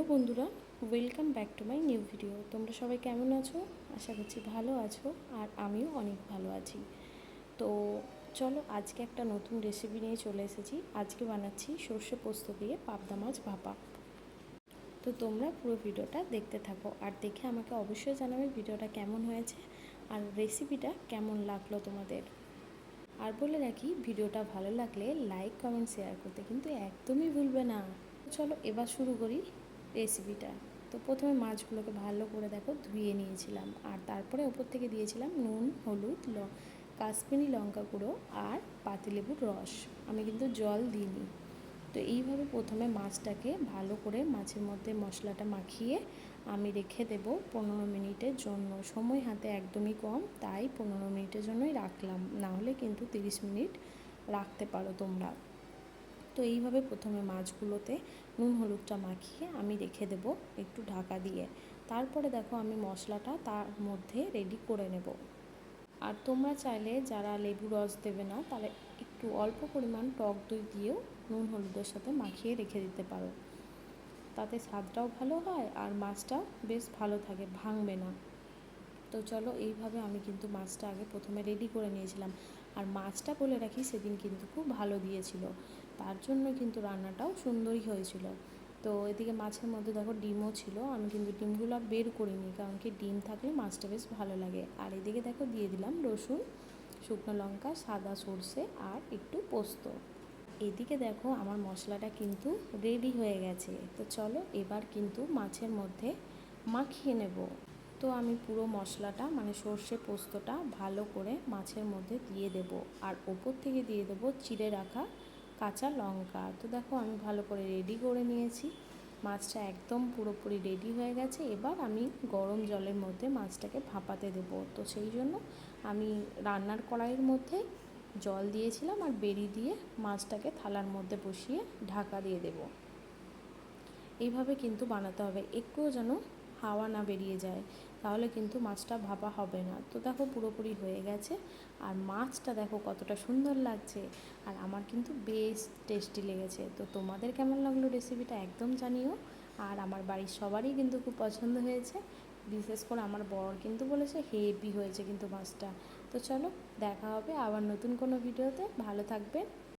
Hello বন্ধুরা welcome back to my new video তোমরা সবাই কেমন আছো? আশা করছি ভালো আছো, আর আমিও অনেক ভালো আছি। তো চলো আজকে একটা নতুন রেসিপি নিয়ে চলে এসেছি। আজকে বানাচ্ছি সর্ষে পোস্ত দিয়ে পাবদা মাছ ভাপা। তো তোমরা পুরো ভিডিওটা দেখতে থাকো, আর দেখে আমাকে অবশ্যই জানাবে ভিডিওটা কেমন হয়েছে, আর রেসিপিটা কেমন লাগল তোমাদের। আর বলে রাখি, ভিডিওটা ভালো লাগলে লাইক কমেন্ট শেয়ার করতে কিন্তু একদমই ভুলবে না। চলো এবার শুরু করি। রেসিপিটা তো প্রথমে মাছগুলোকে ভালো করে দেখো ধুয়ে নিয়েছিলাম। আর তারপরে ওপর থেকে দিয়েছিলাম নুন, হলুদ, ল, কাশ্মীরি লঙ্কা গুঁড়ো আর পাতিলেবুর রস। আমি কিন্তু জল দিইনি। তো এইভাবে প্রথমে মাছটাকে ভালো করে মাছের মধ্যে মশলাটা মাখিয়ে আমি রেখে দেব পনেরো মিনিটের জন্য। সময় হাতে একদমই কম, তাই পনেরো মিনিটের জন্যই রাখলাম। না হলে কিন্তু তিরিশ মিনিট রাখতে পারো তোমরা। তো এইভাবে প্রথমে মাছগুলোতে নুন, হলুদটা মাখিয়ে আমি রেখে দেব একটু ঢাকা দিয়ে। তারপরে দেখো আমি মশলাটা তার মধ্যে রেডি করে নেব। আর তোমরা চাইলে যারা লেবু রস দেবে না, তাহলে একটু অল্প পরিমাণ টক দই দিয়েও নুন, হলুদের সাথে মাখিয়ে রেখে দিতে পারো। তাতে স্বাদটাও ভালো হয় আর মাছটাও বেশ ভালো থাকে, ভাঙবে না। তো চলো এইভাবে আমি কিন্তু মাছটা আগে প্রথমে রেডি করে নিয়েছিলাম। আর মাছটা বলে রাখি সেদিন কিন্তু খুব ভালো দিয়েছিল। তার জন্য কিন্তু রান্নাটাও সুন্দরই হয়েছিল। তো এদিকে মাছের মধ্যে দেখো ডিমও ছিল, আমি কিন্তু ডিমগুলো আর বের করিনি, কারণ কি ডিম থাকলে মাছটা বেশ ভালো লাগে। আর এদিকে দেখো দিয়ে দিলাম রসুন, শুকনো লঙ্কা, সাদা সর্ষে আর একটু পোস্ত। এদিকে দেখো আমার মশলাটা কিন্তু রেডি হয়ে গেছে। তো চলো এবার কিন্তু মাছের মধ্যে মাখিয়ে নেব। তো আমি পুরো মশলাটা মানে সর্ষে পোস্তটা ভালো করে মাছের মধ্যে দিয়ে দেব। আর ওপর থেকে দিয়ে দেবো চিড়ে রাখা কাঁচা লঙ্কা। তো দেখো, আমি ভালো করে রেডি করে নিয়েছি। মাছটা একদম পুরোপুরি রেডি হয়ে গেছে। এবার আমি গরম জলের মধ্যে মাছটাকে ভাপাতে দেবো। তো সেই জন্য আমি রান্নার কড়াইয়ের মধ্যে জল দিয়েছিলাম আর বেরি দিয়ে মাছটাকে থালার মধ্যে বসিয়ে ঢাকা দিয়ে দেব। এইভাবে কিন্তু বানাতে হবে। একটুও যেন হাওয়া না বেরিয়ে যায়, তাহলে কিন্তু মাছটা ভাপা হবে না। তো দেখো পুরোপুরি হয়ে গেছে। আর মাছটা দেখো কতটা সুন্দর লাগছে। আর আমার কিন্তু বেশ টেস্টি লেগেছে। তো তোমাদের কেমন লাগল রেসিপিটা একদম জানিও। আর আমার বাড়ির সবারই কিন্তু খুব পছন্দ হয়েছে। বিশেষ করে আমার বর কিন্তু বলেছে হেভি হয়েছে কিন্তু মাছটা। তো চলো দেখা হবে আবার নতুন কোনো ভিডিওতে ভালো থাকবেন।